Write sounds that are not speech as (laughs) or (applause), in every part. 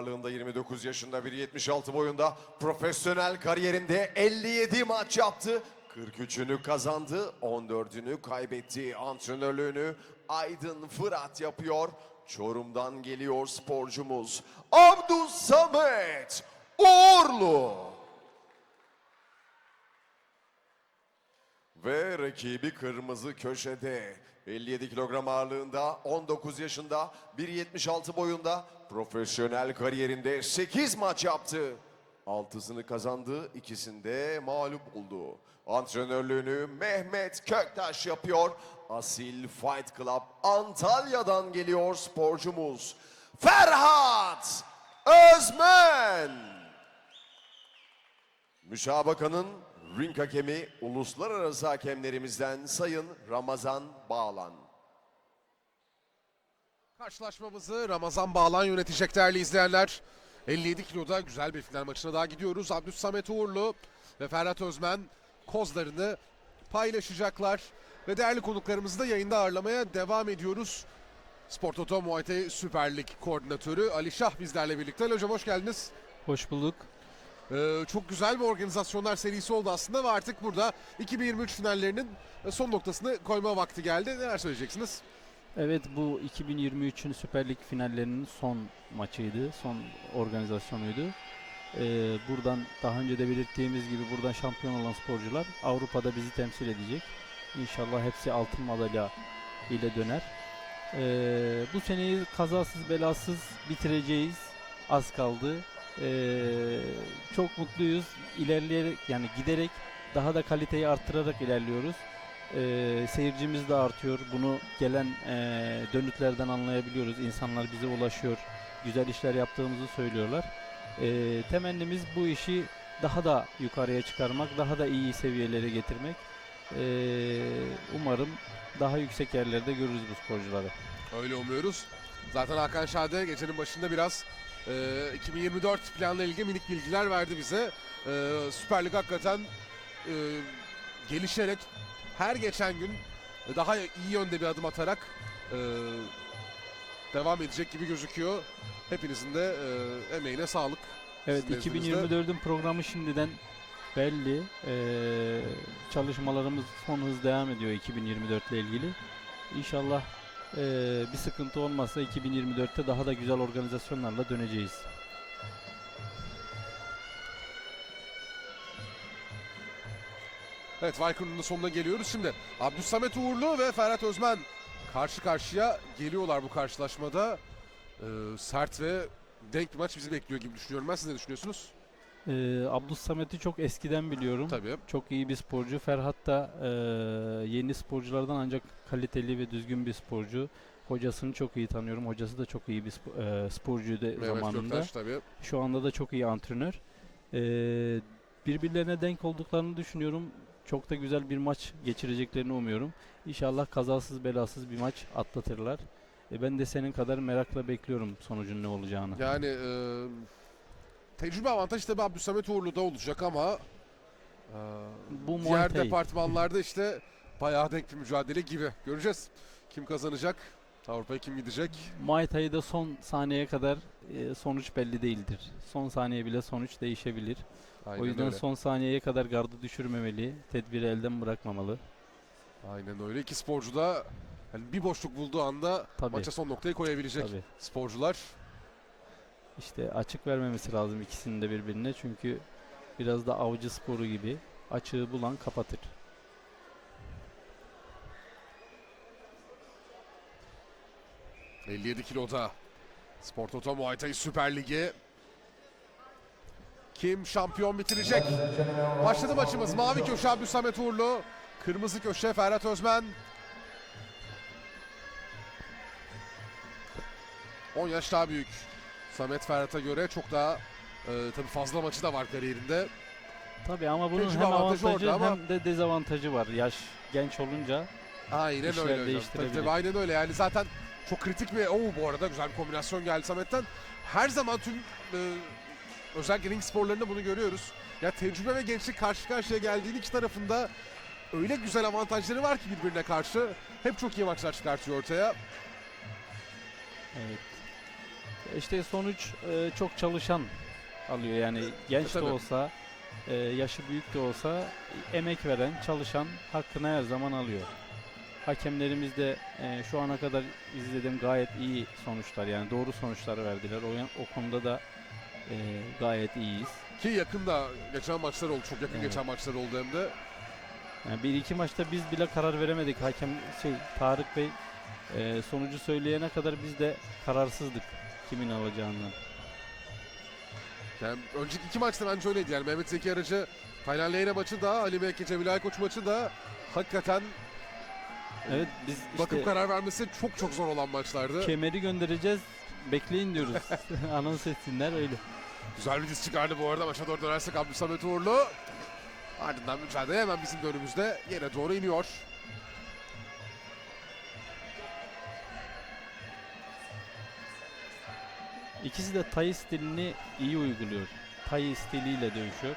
ağırlığında 29 yaşında 1.76 boyunda profesyonel kariyerinde 57 maç yaptı. 43'ünü kazandı, 14'ünü kaybetti. Antrenörlüğünü Aydın Fırat yapıyor. Çorum'dan geliyor sporcumuz Abdus Samet Uğurlu. Ve rakibi kırmızı köşede 57 kilogram ağırlığında 19 yaşında 1.76 boyunda profesyonel kariyerinde 8 maç yaptı. Altısını kazandı, ikisinde mağlup oldu. Antrenörlüğünü Mehmet Köktaş yapıyor. Asil Fight Club Antalya'dan geliyor sporcumuz. Ferhat Özmen. Müsabakanın ring hakemi uluslararası hakemlerimizden Sayın Ramazan Bağlan. Karşılaşmamızı Ramazan Bağlan yönetecek değerli izleyenler. 57 kiloda güzel bir final maçına daha gidiyoruz. Abdüs Samet Uğurlu ve Ferhat Özmen kozlarını paylaşacaklar. Ve değerli konuklarımızı da yayında ağırlamaya devam ediyoruz. Spor Toto Muay Thai Süper Lig koordinatörü Ali Şah bizlerle birlikte. Ali Hocam hoş geldiniz. Hoş bulduk. Ee, çok güzel bir organizasyonlar serisi oldu aslında ve artık burada 2023 finallerinin son noktasını koyma vakti geldi. Neler söyleyeceksiniz? Evet bu 2023'ün Süper Lig finallerinin son maçıydı, son organizasyonuydu. Ee, buradan daha önce de belirttiğimiz gibi buradan şampiyon olan sporcular Avrupa'da bizi temsil edecek. İnşallah hepsi altın madalya ile döner. Ee, bu seneyi kazasız belasız bitireceğiz. Az kaldı. Ee, çok mutluyuz. İlerleyerek yani giderek daha da kaliteyi arttırarak ilerliyoruz. Ee, seyircimiz de artıyor. Bunu gelen ee, dönütlerden anlayabiliyoruz. İnsanlar bize ulaşıyor. Güzel işler yaptığımızı söylüyorlar. Ee, temennimiz bu işi daha da yukarıya çıkarmak, daha da iyi seviyelere getirmek. Ee, umarım daha yüksek yerlerde görürüz bu sporcuları. Öyle umuyoruz. Zaten Hakan Şade gecenin başında biraz e, 2024 planla ilgili minik bilgiler verdi bize. E, Süper Lig hakikaten e, gelişerek her geçen gün daha iyi yönde bir adım atarak e, devam edecek gibi gözüküyor. Hepinizin de e, emeğine sağlık. Evet Sizin nezdinizde. 2024'ün programı şimdiden belli. Ee, çalışmalarımız son hız devam ediyor 2024 ile ilgili. İnşallah ee, bir sıkıntı olmazsa 2024'te daha da güzel organizasyonlarla döneceğiz. Evet Viker'ın da sonuna geliyoruz. Şimdi Abdülsamet Uğurlu ve Ferhat Özmen karşı karşıya geliyorlar bu karşılaşmada. E, sert ve denk bir maç bizi bekliyor gibi düşünüyorum. Ben siz ne düşünüyorsunuz? Ee, Abdus Samet'i çok eskiden biliyorum. Tabii. Çok iyi bir sporcu. Ferhat da ee, yeni sporculardan ancak kaliteli ve düzgün bir sporcu. Hocasını çok iyi tanıyorum. Hocası da çok iyi bir spo- ee, sporcuydu Mehmet zamanında. Göktaş tabii. Şu anda da çok iyi antrenör. Ee, birbirlerine denk olduklarını düşünüyorum. Çok da güzel bir maç geçireceklerini umuyorum. İnşallah kazasız belasız bir maç atlatırlar. E, ben de senin kadar merakla bekliyorum sonucun ne olacağını. Yani e, tecrübe avantajı tabii Abdülsamet Uğurlu'da olacak ama e, Bu diğer Thai. departmanlarda işte bayağı denk bir mücadele gibi. Göreceğiz. Kim kazanacak? Avrupa'ya kim gidecek? Muay Thai'de son saniyeye kadar e, sonuç belli değildir. Son saniye bile sonuç değişebilir. Aynen o yüzden öyle. son saniyeye kadar gardı düşürmemeli, tedbiri elden bırakmamalı. Aynen öyle. İki sporcu da hani bir boşluk bulduğu anda Tabii. maça son noktayı koyabilecek Tabii. sporcular. İşte açık vermemesi lazım ikisinin de birbirine çünkü biraz da avcı sporu gibi açığı bulan kapatır. 57 kiloda Spor Toto Muay Thai Süper Ligi. Kim şampiyon bitirecek? Başladı maçımız. Mavi köşe Abdülsamet Uğurlu. Kırmızı köşe Ferhat Özmen. 10 yaş daha büyük. Samet Ferhat'a göre çok daha e, tabii fazla maçı da var kariyerinde. Tabii ama bunun Tecrübe hem avantajı avantajı ama- hem de dezavantajı var. Yaş genç olunca Aynen öyle hocam. Tabii, tabii aynen öyle. Yani zaten çok kritik ve o bu arada güzel bir kombinasyon geldi Samet'ten. Her zaman tüm e, özellikle ring sporlarında bunu görüyoruz. Ya tecrübe ve gençlik karşı karşıya geldiğin iki tarafında öyle güzel avantajları var ki birbirine karşı. Hep çok iyi maçlar çıkartıyor ortaya. evet. işte sonuç e, çok çalışan alıyor. Yani genç de tabii. olsa, e, yaşı büyük de olsa emek veren, çalışan hakkını her zaman alıyor. Hakemlerimiz de e, şu ana kadar izledim gayet iyi sonuçlar yani doğru sonuçlar verdiler. O, o konuda da e, gayet iyiyiz. Ki yakında geçen maçlar oldu. Çok yakın Evet. geçen maçlar oldu hem de. Yani bir iki maçta biz bile karar veremedik. Hakem şey Tarık Bey e, sonucu söyleyene kadar biz de kararsızdık kimin alacağından. Yani önceki iki maçta bence öyleydi yani Mehmet Zeki Arıcı Taylan Leyne maçı da Ali Mekkeçe Bilal Koç maçı da hakikaten Evet biz bakıp işte karar vermesi çok çok zor olan maçlardı. kemeri göndereceğiz. Bekleyin diyoruz. (laughs) Anons etsinler öyle. Güzel bir diz çıkardı bu arada maça doğru dönersek Abdülsamet Uğurlu. Ardından mücadele hemen bizim de önümüzde yere doğru iniyor. İkisi de Tay stilini iyi uyguluyor. Tay stiliyle dövüşüyor.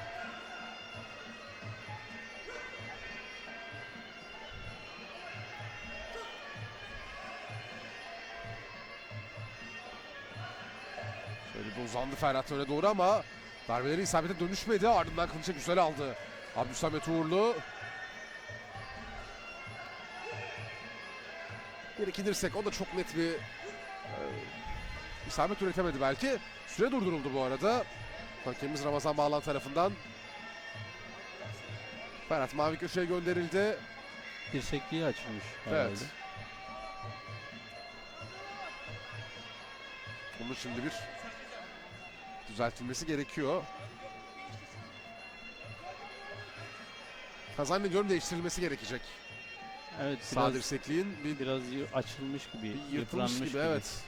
Uzandı Ferhat öne doğru ama darbeleri isabete dönüşmedi. Ardından kılıça güzel aldı. Abdülsamet Uğurlu. Bir iki dirsek o da çok net bir e, isabet üretemedi belki. Süre durduruldu bu arada. Hakemimiz Ramazan Bağlan tarafından. Ferhat mavi köşeye gönderildi. Dirsekliği açılmış herhalde. Evet. Bunun şimdi bir düzeltilmesi gerekiyor. Zannediyorum değiştirilmesi gerekecek. Evet Sağ biraz, dirsekliğin bir, biraz açılmış gibi, bir yırtılmış yıpranmış gibi, gibi. evet.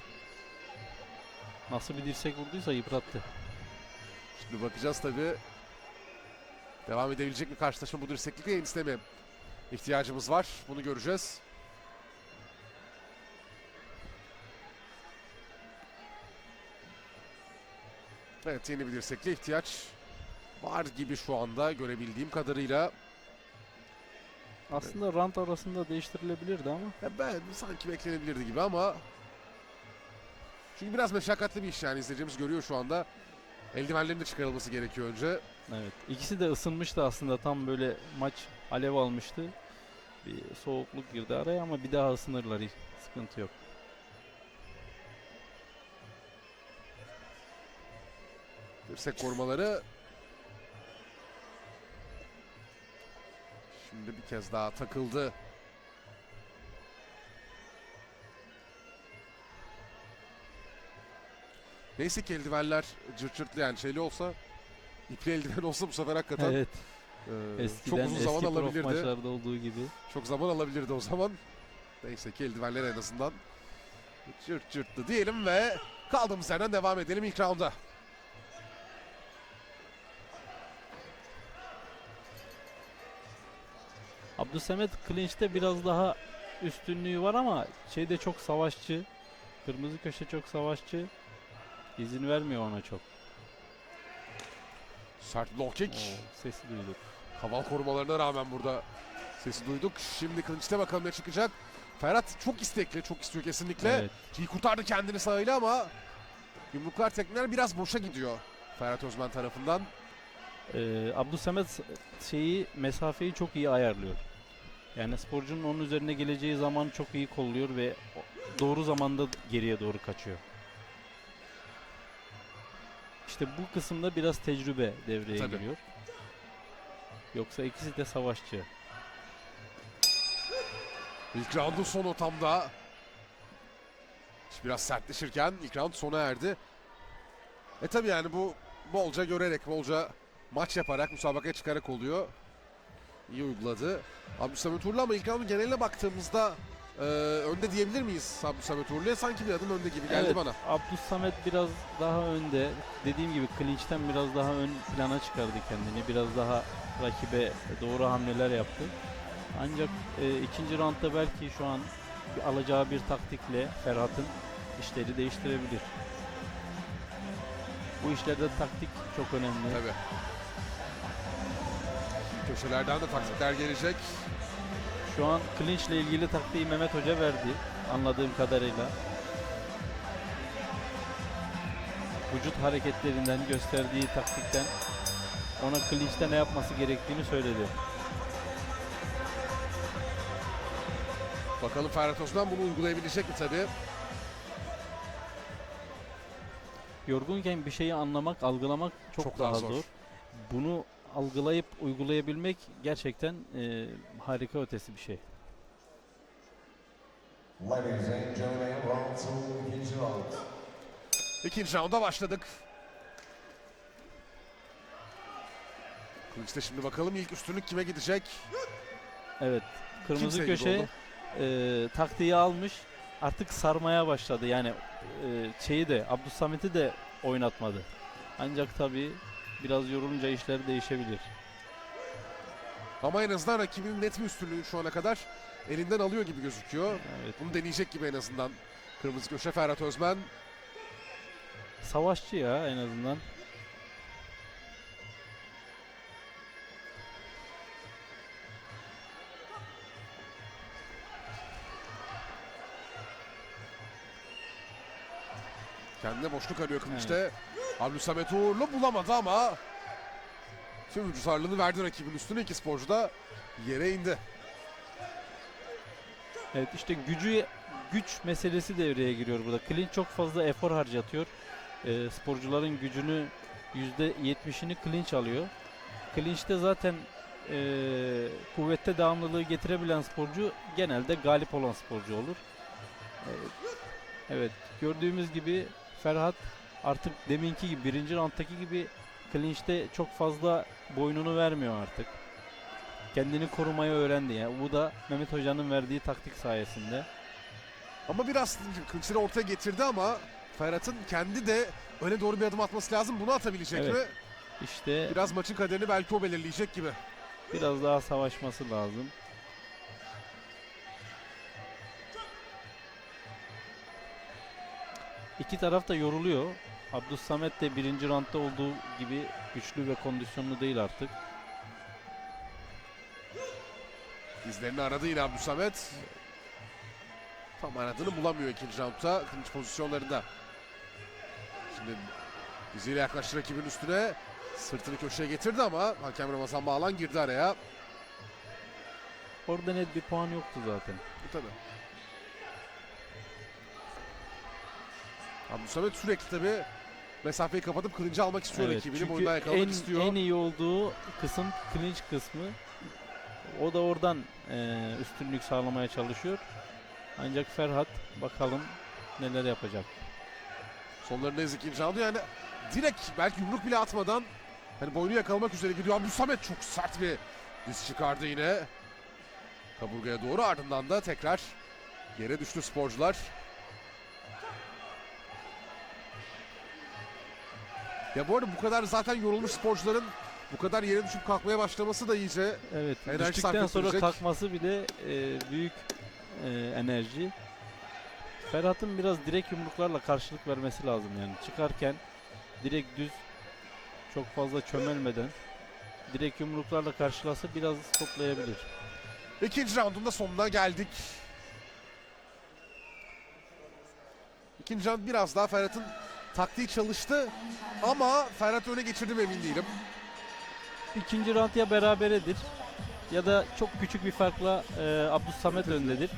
Nasıl bir dirsek vurduysa yıprattı. Şimdi bakacağız tabii. Devam edebilecek mi karşılaşma bu dirseklikle mi ihtiyacımız var? Bunu göreceğiz. Evet yeni bir dirsekle ihtiyaç var gibi şu anda görebildiğim kadarıyla. Aslında rant arasında değiştirilebilirdi ama Ya ben sanki beklenebilirdi gibi ama çünkü biraz meşakkatli bir iş yani izleyicimiz görüyor şu anda. Eldivenlerin de çıkarılması gerekiyor önce. evet. İkisi de ısınmıştı aslında tam böyle maç alev almıştı. Bir soğukluk girdi araya ama bir daha ısınırlar sıkıntı yok. Dirsek korumaları. Şimdi bir kez daha takıldı. Neyse ki eldivenler cırt cırtlı yani şeyli olsa ipli eldiven (laughs) olsa bu sefer hakikaten Evet. e, Eskiden çok uzun zaman eski alabilirdi. maçlarda olduğu gibi. Çok zaman alabilirdi o zaman. Neyse ki eldivenler en azından cırt cırtlı diyelim ve kaldığımız yerden devam edelim ilk rounda. Abdülsamet clinch'te biraz daha üstünlüğü var ama şeyde çok savaşçı. Kırmızı köşe çok savaşçı. İzin vermiyor ona çok. Sert low kick. Oo, sesi duyduk. Haval korumalarına rağmen burada sesi duyduk. Şimdi kılıçta bakalım ne çıkacak. Ferhat çok istekli, çok istiyor kesinlikle. Evet. İyi kurtardı kendini sahayla ama yumruklar tekmeler biraz boşa gidiyor Ferhat Özmen tarafından. Ee, Abdülsamet s- şeyi mesafeyi çok iyi ayarlıyor. Yani sporcunun onun üzerine geleceği zaman çok iyi kolluyor ve doğru zamanda geriye doğru kaçıyor. İşte bu kısımda biraz tecrübe devreye Tabii. giriyor. Yoksa ikisi de savaşçı. İlk roundun sonu tam da biraz sertleşirken ilk round sona erdi. E tabi yani bu bolca görerek, bolca maç yaparak, müsabakaya çıkarak oluyor. İyi uyguladı. Abdülsamet Uğurlu ama ilk roundun geneline baktığımızda e, önde diyebilir miyiz Abdülsamet Uğurlu'ya? Sanki bir adım önde gibi geldi Evet, bana. Abdülsamet biraz daha önde. Dediğim gibi clinch'ten biraz daha ön plana çıkardı kendini. Biraz daha rakibe doğru hamleler yaptı. Ancak e, ikinci roundda belki şu an alacağı bir taktikle Ferhat'ın işleri değiştirebilir. Bu işlerde taktik çok önemli. Tabii. Köşelerden de taktikler gelecek. Şu an clinch ile ilgili taktiği Mehmet Hoca verdi anladığım kadarıyla. vücut hareketlerinden, gösterdiği taktikten ona clinch'te ne yapması gerektiğini söyledi. Bakalım Ferhat Özmen bunu uygulayabilecek mi tabii. Yorgunken bir şeyi anlamak, algılamak çok, Çok daha, daha zor. zor. Bunu algılayıp uygulayabilmek gerçekten e, harika ötesi bir şey. İkinci rounda başladık. Kılıç'ta şimdi bakalım ilk üstünlük kime gidecek? Evet, kırmızı Kimse gibi köşe e, taktiği almış. Artık sarmaya başladı. Yani e, şeyi de Abdülsamet'i de oynatmadı. Ancak tabii biraz yorulunca işler değişebilir. Ama en azından rakibinin net bir üstünlüğü şu ana kadar elinden alıyor gibi gözüküyor. Evet. Bunu deneyecek gibi en azından. Kırmızı köşe Ferhat Özmen. Savaşçı ya en azından. Kendine boşluk arıyor Kılıç'ta. Abdülsamet Uğurlu bulamadı ama tüm vücut ağırlığını verdi rakibin üstüne. iki sporcu da yere indi. Evet işte gücü güç meselesi devreye giriyor burada. Clinch çok fazla efor harcatıyor. Ee, sporcuların gücünü %70'ini clinch alıyor. Clinch'te zaten ee, kuvvette devamlılığı getirebilen sporcu genelde galip olan sporcu olur. Evet, evet gördüğümüz gibi Ferhat artık deminki gibi birinci rounddaki gibi clinch'te çok fazla boynunu vermiyor artık kendini korumayı öğrendi. Yani bu da Mehmet Hoca'nın verdiği taktik sayesinde. Ama biraz Kılıç'ı ortaya getirdi ama Ferhat'ın kendi de öne doğru bir adım atması lazım. Bunu atabilecek Evet. mi? İşte Biraz maçın kaderini belki o belirleyecek gibi. biraz daha savaşması lazım. İki taraf da yoruluyor. Abdus Samet de birinci roundda olduğu gibi güçlü ve kondisyonlu değil artık. İzlerini aradı yine Abdülsamet. Tam aradığını bulamıyor ikinci roundda. Kılıç pozisyonlarında. Şimdi diziyle yaklaştı rakibin üstüne. Sırtını köşeye getirdi ama hakem Ramazan Bağlan girdi araya. Orada net bir puan yoktu zaten. Bu tabii. Abdülsamet sürekli tabii mesafeyi kapatıp kılıncı almak istiyor Evet, rakibini. Boyundan yakalamak en, istiyor. en iyi olduğu kısım clinch kısmı. O da oradan e, üstünlük sağlamaya çalışıyor. Ancak Ferhat bakalım neler yapacak. Sonlarındayız ikinci roundu yani direkt belki yumruk bile atmadan hani boynu yakalamak üzere gidiyor. Abdülsamet çok sert bir diz çıkardı yine. Kaburgaya doğru ardından da tekrar yere düştü sporcular. Ya bu arada bu kadar zaten yorulmuş sporcuların bu kadar yere düşüp kalkmaya başlaması da iyice Evet, Enerji sarf düştükten sonra ettirecek. kalkması bile e, büyük e, enerji. Ferhat'ın biraz direkt yumruklarla karşılık vermesi lazım yani. Çıkarken direkt düz çok fazla çömelmeden direkt yumruklarla karşılasa biraz toplayabilir. İkinci roundun da sonuna geldik. İkinci round biraz daha Ferhat'ın taktiği çalıştı ama Ferhat öne geçirdi mi emin değilim. İkinci round ya beraberedir ya da çok küçük bir farkla e, Abdus Samet öndedir.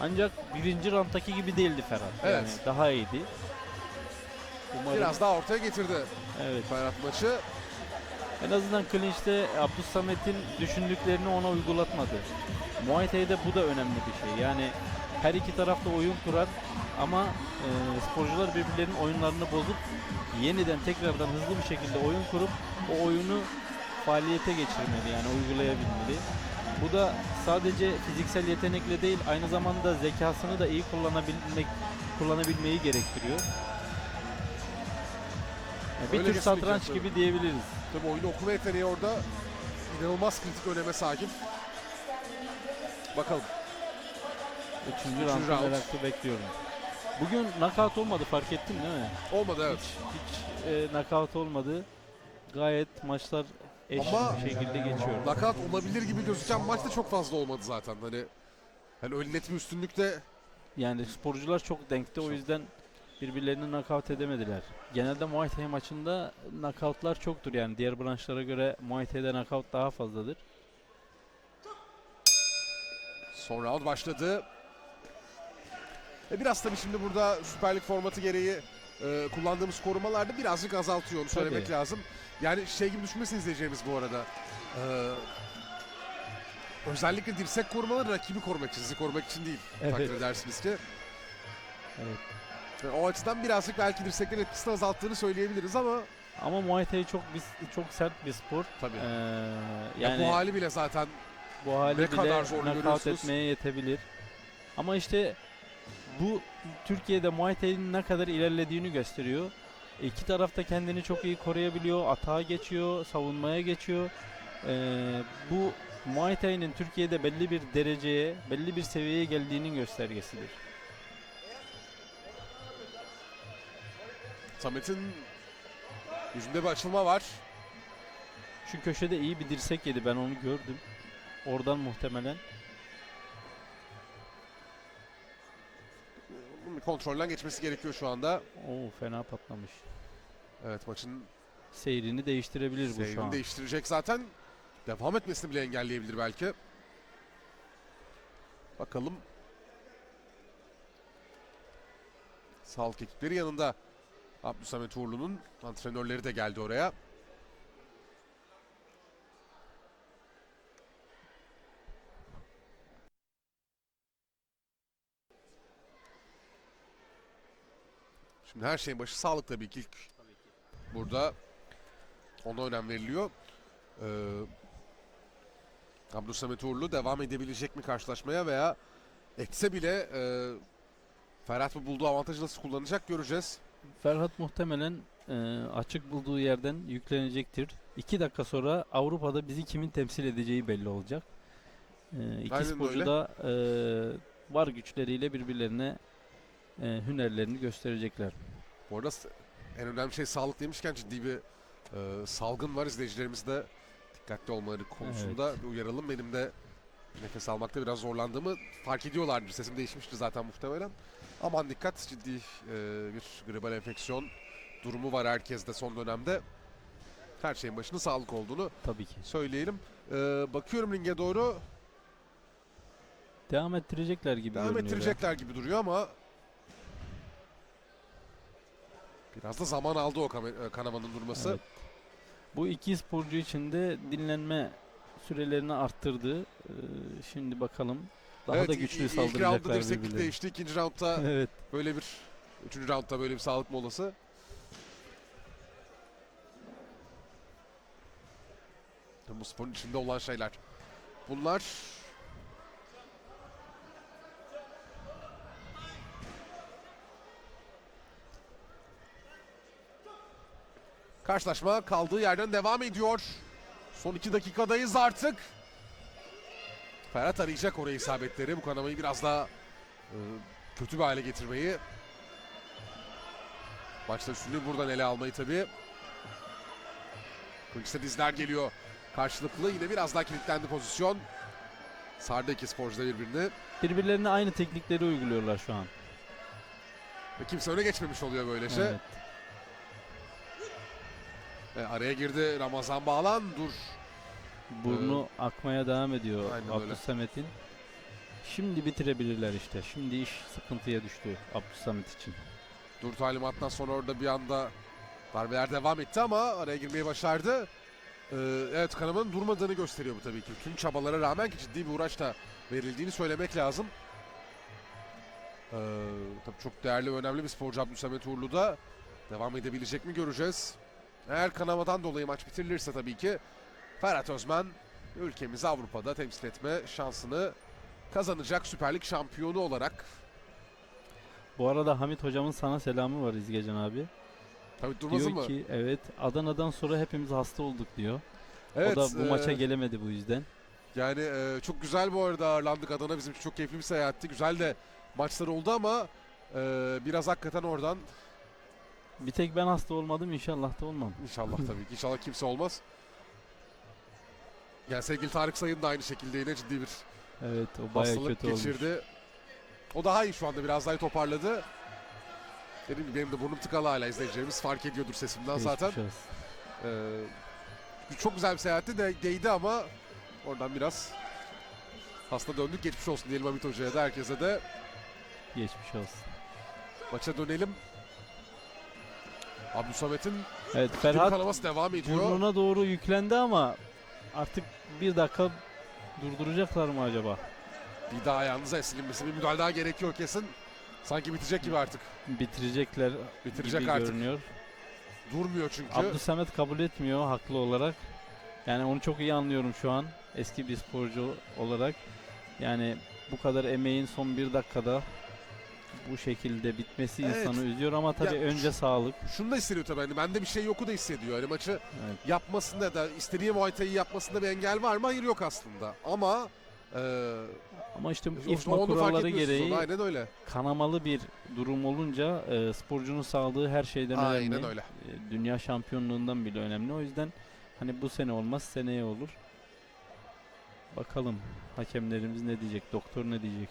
Ancak birinci rounddaki gibi değildi Ferhat. Evet. Yani daha iyiydi. Umarım Biraz daha ortaya getirdi evet. Ferhat maçı. En azından clinch'te Abdus Samet'in düşündüklerini ona uygulatmadı. Muay Thai'de bu da önemli bir şey. Yani her iki taraf da oyun kurar ama e, sporcular birbirlerinin oyunlarını bozup yeniden tekrardan hızlı bir şekilde oyun kurup o oyunu faaliyete geçirmeli yani uygulayabilmeli. Bu da sadece fiziksel yetenekle değil aynı zamanda zekasını da iyi kullanabilmek kullanabilmeyi gerektiriyor. Yani bir Öyle tür satranç gibi diyebiliriz. Tabii oyunu okuma yeteneği orada inanılmaz kritik öneme sahip. Bakalım. Üçüncü, Üçüncü round. merakla bekliyorum. Bugün knockout olmadı fark ettin değil mi? Olmadı evet. Hiç, hiç e, knockout olmadı. Gayet maçlar eşit Ama- bir şekilde geçiyor. Nakat olabilir gibi gözüken maç da çok fazla olmadı zaten. Hani hani öyle net bir üstünlükte Yani sporcular çok denkte o yüzden birbirlerini nakavt edemediler. Genelde Muay Thai maçında nakavtlar çoktur yani diğer branşlara göre Muay Thai'de nakavt daha fazladır. Son round başladı. E biraz tabii şimdi burada Süper Lig formatı gereği e, kullandığımız korumalarda birazcık azaltıyor onu söylemek Tabii. lazım. Yani şey gibi düşünmesin izleyeceğimiz bu arada. E, özellikle dirsek korumaları rakibi korumak için, sizi korumak için değil. Evet. Takdir edersiniz ki. Evet. E, o açıdan birazcık belki dirseklerin etkisini azalttığını söyleyebiliriz ama Ama Muay Thai çok biz çok sert bir spor. tabii. Ee, Ya yani bu hali bile zaten bu hali ne bile kadar zorlu nakavt görüyorsunuz. etmeye yetebilir. Ama işte bu Türkiye'de Muay Thai'nin ne kadar ilerlediğini gösteriyor. İki taraf da kendini çok iyi koruyabiliyor, atağa geçiyor, savunmaya geçiyor. Ee, bu Muay Thai'nin Türkiye'de belli bir dereceye, belli bir seviyeye geldiğinin göstergesidir. Samet'in yüzünde bir açılma var. Şu köşede iyi bir dirsek yedi ben onu gördüm. Oradan muhtemelen bir kontrolden geçmesi gerekiyor şu anda. o fena patlamış. Evet maçın Seyrini değiştirebilir bu şu seyrini an. değiştirecek zaten. Devam etmesini bile engelleyebilir belki. Bakalım. Sağlık ekipleri yanında. Abdülsamet Uğurlu'nun antrenörleri de geldi oraya. Şimdi her şeyin başı sağlık tabii ki ilk burada ona önem veriliyor. Ee, Abdülsamet Uğurlu devam edebilecek mi karşılaşmaya veya etse bile e, Ferhat bu bulduğu avantajı nasıl kullanacak göreceğiz. Ferhat muhtemelen e, açık bulduğu yerden yüklenecektir. İki dakika sonra Avrupa'da bizi kimin temsil edeceği belli olacak. E, iki Aynen sporcu öyle. da e, var güçleriyle birbirlerine e, hünerlerini gösterecekler. Bu arada en önemli şey sağlık demişken ciddi bir e, salgın var. İzleyicilerimiz de dikkatli olmaları konusunda bir uyaralım. Benim de nefes almakta biraz zorlandığımı fark ediyorlardır. Sesim değişmişti zaten muhtemelen. Aman dikkat ciddi e, bir gribal enfeksiyon durumu var herkeste son dönemde. Her şeyin başında sağlık olduğunu Tabii ki. söyleyelim. E, bakıyorum ringe doğru. Devam ettirecekler gibi Devam ettirecekler gibi duruyor ama biraz da zaman aldı o e, kanamanın durması. Evet. Bu iki sporcu için de dinlenme sürelerini arttırdı. Ee, şimdi bakalım daha evet, da güçlü i- İlk roundda saldıracaklar dirseklik birbirlerine. değişti. ikinci roundda (laughs) Evet. böyle bir, üçüncü roundda böyle bir sağlık molası. Bu sporun içinde olan şeyler. Bunlar Karşılaşma kaldığı yerden devam ediyor. Son iki dakikadayız artık. Ferhat arayacak oraya isabetleri. Bu kanamayı biraz daha e, kötü bir hale getirmeyi. Maçta üstünlüğü buradan ele almayı tabii. Kılıçta dizler geliyor. Karşılıklı yine biraz daha kilitlendi pozisyon. Sardı iki sporcu da birbirini. Birbirlerine aynı teknikleri uyguluyorlar şu an. Ve kimse öne geçmemiş oluyor böylece. Evet. E, araya girdi Ramazan Bağlan. Dur. Burnu akmaya devam ediyor Ee. Abdülsamet'in. Şimdi bitirebilirler işte. Şimdi iş sıkıntıya düştü Abdülsamet için. Dur talimattan sonra orada bir anda darbeler devam etti ama araya girmeyi başardı. Ee, evet kanamanın durmadığını gösteriyor bu tabii ki. Tüm çabalara rağmen ki ciddi bir uğraş da verildiğini söylemek lazım. Ee, tabii çok değerli ve önemli bir sporcu Abdülsamet Uğurlu da devam edebilecek mi göreceğiz. Eğer kanamadan dolayı maç bitirilirse tabii ki Ferhat Özmen ülkemizi Avrupa'da temsil etme şansını kazanacak Süper Lig şampiyonu olarak. Bu arada Hamit hocamın sana selamı var İzgecan abi. Tabii durmasın diyor mı? ki evet Adana'dan sonra hepimiz hasta olduk diyor. Evet, o da bu e, maça gelemedi bu yüzden. Yani e, çok güzel bu arada ağırlandık Adana bizim için çok keyifli bir seyahatti. Güzel de maçlar oldu ama e, biraz hakikaten oradan Bir tek ben hasta olmadım inşallah da olmam. inşallah tabii ki inşallah kimse olmaz. Yani sevgili Tarık Sayın da aynı şekilde yine ciddi bir Evet o baya hastalık kötü olmuş. geçirdi. O daha iyi şu anda biraz daha iyi toparladı. Dediğim gibi benim de burnum tıkalı hala izleyicilerimiz fark ediyordur sesimden Geçmiş zaten. olsun. Ee, çok güzel bir seyahatti de değdi ama oradan biraz hasta döndük. Geçmiş olsun diyelim Hamit Hoca'ya da herkese de. Geçmiş olsun. Maça dönelim. Abdülsamet'in Evet Ferhat kanaması devam ediyor. burnuna doğru yüklendi ama artık bir dakika durduracaklar mı acaba? Bir daha ayağınıza silinmesi bir müdahale daha gerekiyor kesin. Sanki bitecek gibi artık. Bitirecekler Bitirecek gibi artık. görünüyor. Durmuyor çünkü. Abdülsamet kabul etmiyor haklı olarak. Yani onu çok iyi anlıyorum şu an eski bir sporcu olarak. Yani bu kadar emeğin son bir dakikada bu şekilde bitmesi Evet. insanı üzüyor ama tabii Ya önce sağlık. Şunu da hissediyor tabii. Hani bende bir şey yoku da hissediyor. Hani maçı Evet. yapmasında da istediği Muay Thai'yi yapmasında bir engel var mı? Hayır yok aslında. Ama eee Ama işte işte IFMA fark kuralları gereği. Aynen öyle. kanamalı bir durum olunca e, sporcunun sağlığı her şeyden önemli. Aynen öyle. E, dünya şampiyonluğundan bile önemli. O yüzden hani bu sene olmaz seneye olur. Bakalım hakemlerimiz ne diyecek, doktor ne diyecek.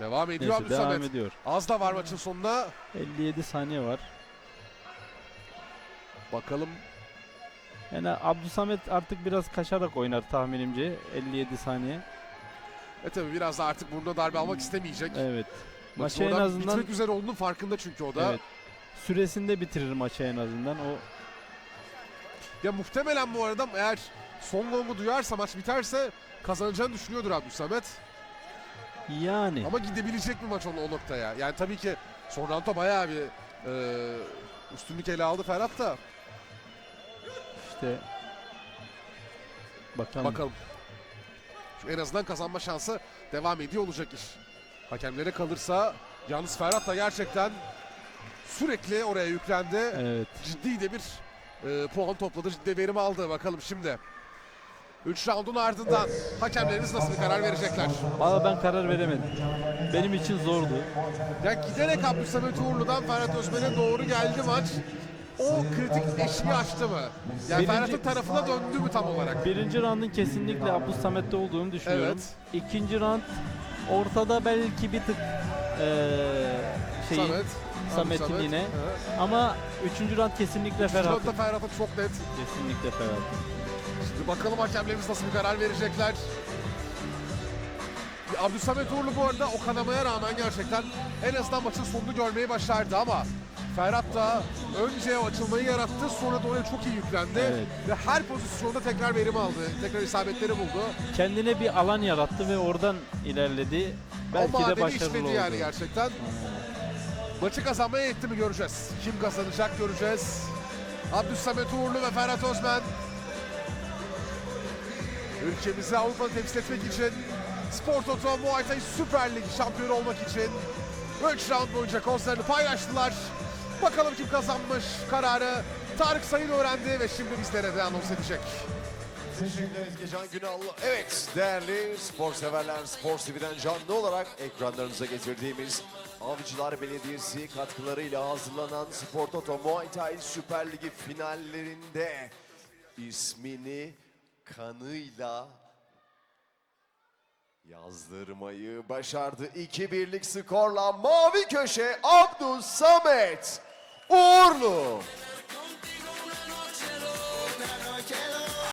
Devam ediyor Neyse devam Abdülsamet. ediyor. Az da var maçın sonunda. 57 saniye var. Bakalım Yani Abdülsamet artık biraz kaçarak oynar tahminimce 57 saniye. E tabi biraz da artık burnuna darbe almak istemeyecek. Evet. Maçı en azından bitmek üzere olduğunun farkında çünkü o da. evet, süresinde bitirir maçı en azından. O Ya muhtemelen bu arada eğer son gongu duyarsa maç biterse kazanacağını düşünüyordur Abdülsamet. Yani Ama gidebilecek mi maç o, o noktaya? Yani tabii ki son roundda bayağı bir e, üstünlük ele aldı Ferhat da. işte bakalım. Bakalım. Şu en azından kazanma şansı devam ediyor olacak iş. Hakemlere kalırsa yalnız Ferhat da gerçekten sürekli oraya yüklendi. Evet. ciddi de bir e, puan topladı, ciddi verim aldı. Bakalım şimdi. 3 roundun ardından hakemlerimiz nasıl bir karar verecekler? Valla ben karar veremedim. Benim için zordu. Ya giderek Abdülsamet Uğurlu'dan Ferhat Özmen'e doğru geldi maç. O kritik eşiği aştı mı? Yani Birinci- Ferhat'ın tarafına döndü mü tam olarak? Birinci roundun kesinlikle Abdülsamet'te olduğunu düşünüyorum. İkinci round ortada belki bir tık eee şeyin Samet. Samet'in Abdülsamet. yine. Evet. Ama üçüncü round kesinlikle roundda Ferhat'ın. Çok net. Kesinlikle Ferhat'ın. Bakalım hakemlerimiz nasıl bir karar verecekler. Abdülsamet Uğurlu bu arada o kanamaya rağmen gerçekten en azından maçın sonunu görmeyi başardı ama Ferhat da önce o açılmayı yarattı sonra da oraya çok iyi yüklendi Evet. ve her pozisyonda tekrar verim aldı. Tekrar isabetleri buldu. Kendine bir alan yarattı ve oradan ilerledi. Belki o de madeni başarılı işledi oldu. yani gerçekten. Maçı kazanmaya yetti mi göreceğiz. Kim kazanacak göreceğiz. Abdülsamet Uğurlu ve Ferhat Özmen. Ülkemizi Avrupa'da temsil etmek için Spor Toto Muay Thai Süper Lig şampiyonu olmak için 3 round boyunca kozlarını paylaştılar. Bakalım kim kazanmış kararı Tarık Sayın öğrendi ve şimdi bizlere de anons edecek. Teşekkür ederiz Gecan Günallı. Evet değerli spor severler Spor TV'den canlı olarak ekranlarınıza getirdiğimiz Avcılar Belediyesi katkılarıyla hazırlanan Spor Toto Muay Thai Süper Ligi finallerinde ismini kanıyla yazdırmayı başardı. 2-1'lik skorla mavi köşe Abdus Samet Uğurlu.